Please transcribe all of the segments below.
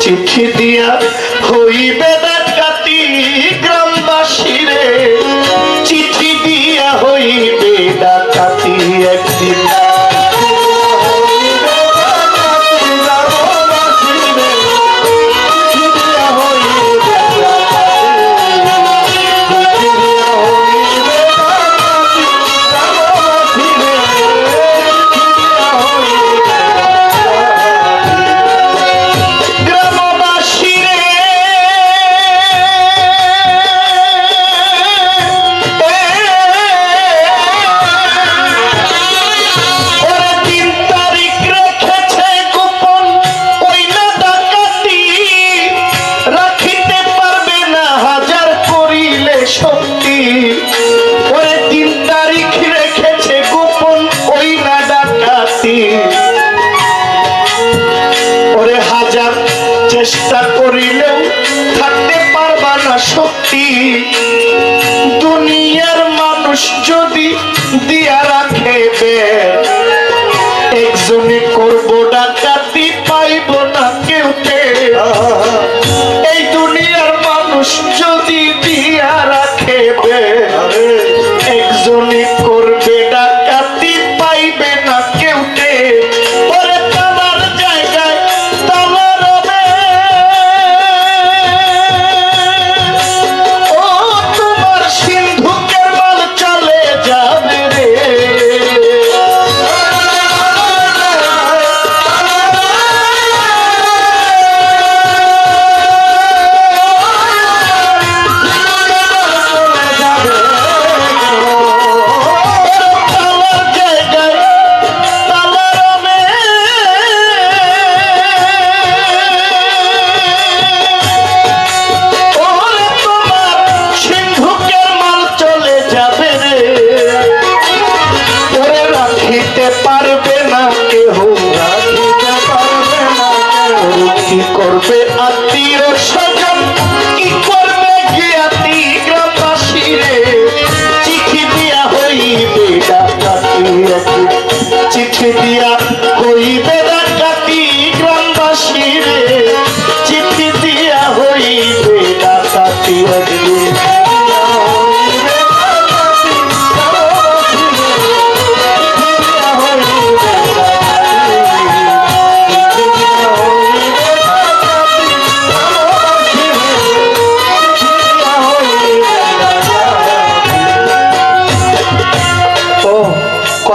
চিঠি দিয়া হইবে ডাকাতি যদি দিয়া রাখে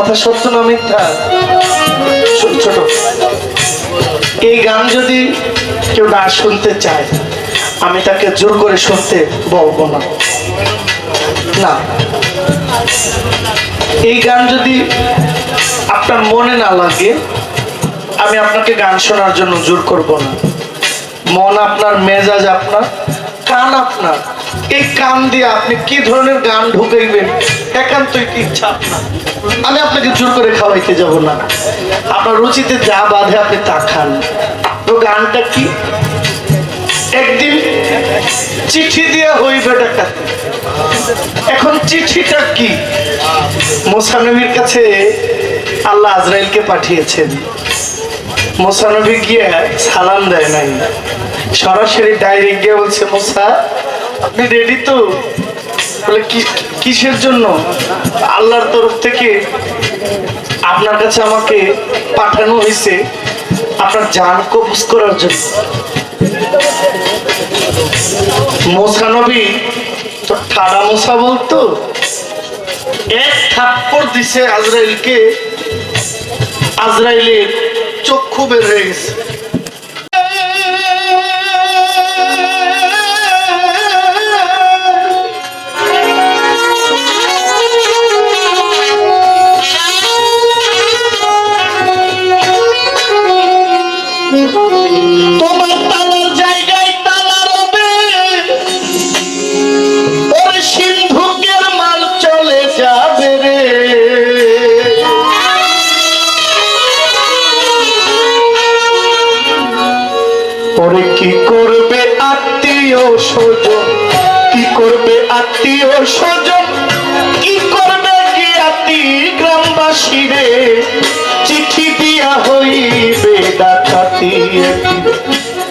কথা সত্য না মিথ্যা? ছোট এই গান যদি কেউ না শুনতে চায়, আমি তাকে জোর করে শুনতে বলব না। না। এই গান যদি আপনার মনে না লাগে, আমি আপনাকে গান শোনার জন্য জোর করব না। মন আপনার, মেজাজ আপনার, কান আপনার। এই কান দিয়ে আপনি কি ধরনের গান ঢুকাইবেন? একান্তই ইচ্ছা আপনার? আমি আপনাকে জোর করে খাওয়াইতে যাব না। আপনার রুচিতে যা বাঁধে আপনি তা খান। তো গানটা কি? একদিন চিঠি দিয়ে হইবে ডাকাতি এখন চিঠিটা কি? মোসানবীর কাছে আল্লাহ আজরাইলকে পাঠিয়েছেন। মোসানবী গিয়ে সালাম দেয় নাই। সরাসরি ডাইরেক্ট গিয়ে বলছে, মোসা আপনি রেডি তো? বলে কিসের জন্য? আল্লাহর তরফ থেকে আপনার কাছে আমাকে পাঠানো হয়েছে আপনার জান কবজ করার জন্য। মোসানবী তো ঠাডা মোসা বলতো? এক থাপ্পড় দিছে আজরাইলকে। আজরাইলের চক্ষু বের হয়ে গেছে।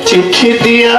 চিঠি দিয়া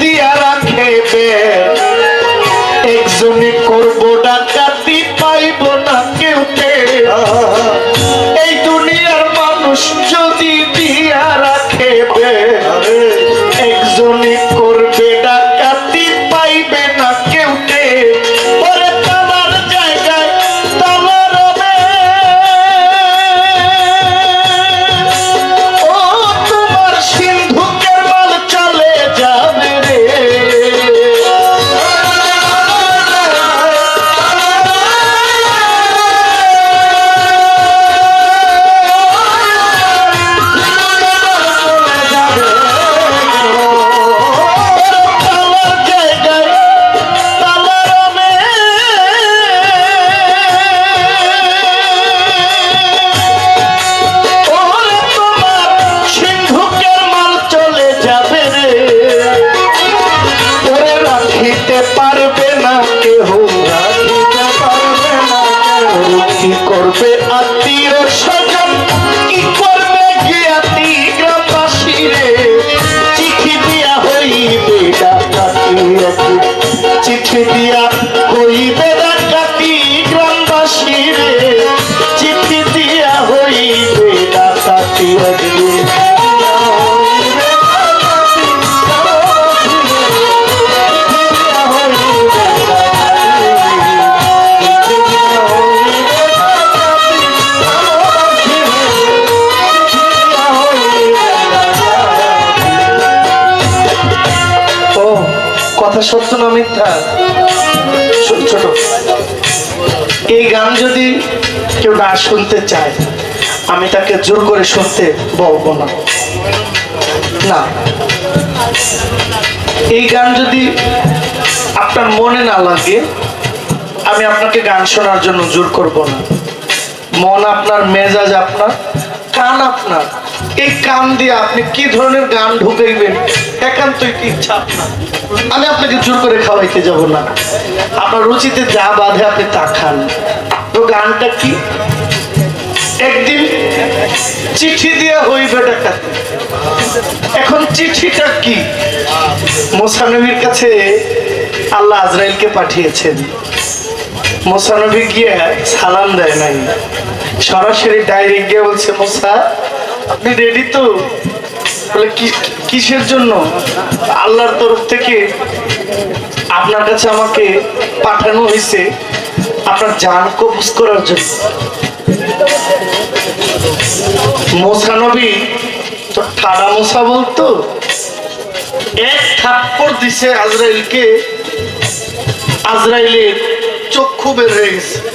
দিয়া রাখে হইবে ডাকাতি কথা সত্য না মিথ্যা? ছোট এই গান যদি কেউ না শুনতে চায়, আমি তাকে জোর করে শুনতে বলব না। না। এই গান যদি আপনার মনে না লাগে, আমি আপনাকে গান শোনার জন্য জোর করব না। মন আপনার, মেজাজ আপনার, কান আপনার। এই কান দিয়ে আপনি কি ধরনের গান ঢুকাইবেন? একান্তই ইচ্ছা? আপনার আমি আপনাকে জোর করে খাওয়াইতে যাব না। আপনার রুচিতে যা বাঁধে আপনি তা খান। তো গানটা কি? একদিন চিঠি দিয়ে হইবে ডাকাতি। এখন চিঠিটা কি? মোসানবীর কাছে আল্লাহ আজরাইলকে পাঠিয়েছেন। মোসানবী গিয়ে সালাম দেয় নাই। সরাসরি ডাইরেক্ট গিয়ে বলছে, মোসা আপনি রেডি তো? বলে কিসের জন্য? আল্লাহর তরফ থেকে আপনার কাছে আমাকে পাঠানো হয়েছে আপনার জান কবজ করার জন্য। মোসানবী তো ঠাডা মোসা বলতো? এক থাপ্পড় দিছে আজরাইলকে। আজরাইলের চক্ষু বের হয়ে গেছে।